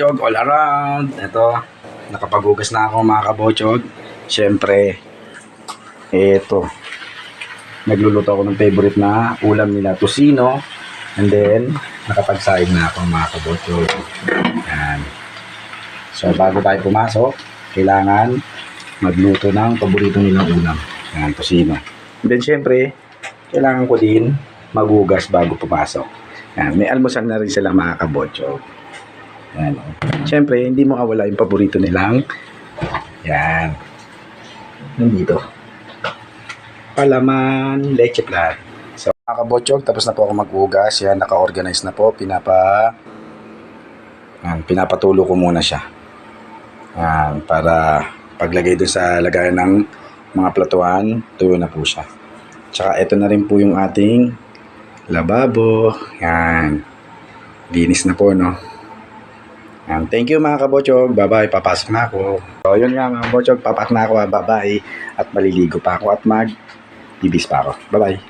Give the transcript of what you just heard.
kabochog, all around. Ito, nakapaghugas na ako mga kabochog. Siyempre, ito. Nagluluto ako ng favorite na ulam nila, tosino. And then, nakapagsaing na ako mga kabochog. Yan. So, bago tayo pumasok, kailangan magluto ng paborito nilang ulam. Yan, tosino. And then, siyempre, kailangan ko din maghugas bago pumasok. Yan, may almusal na rin sila mga kabotso. Yan. Siyempre, hindi mo kawala yung paborito nilang. Yan. Nandito. Palaman, leche plan. So, mga kabotsog, tapos na po ako maghugas. Yan, naka-organize na po. Pinapa... Yan, pinapatulo ko muna siya. Yan, para paglagay doon sa lagayan ng mga platuan, tuyo na po siya. Tsaka ito na rin po yung ating lababo. Yan. Linis na po, no? Yan. Thank you mga kabotsog. Bye-bye. Papasok na ako. So, yun nga mga kabotsog. Papasok na ako. ah. Bye-bye. At maliligo pa ako at mag bibis pa ako. Bye-bye.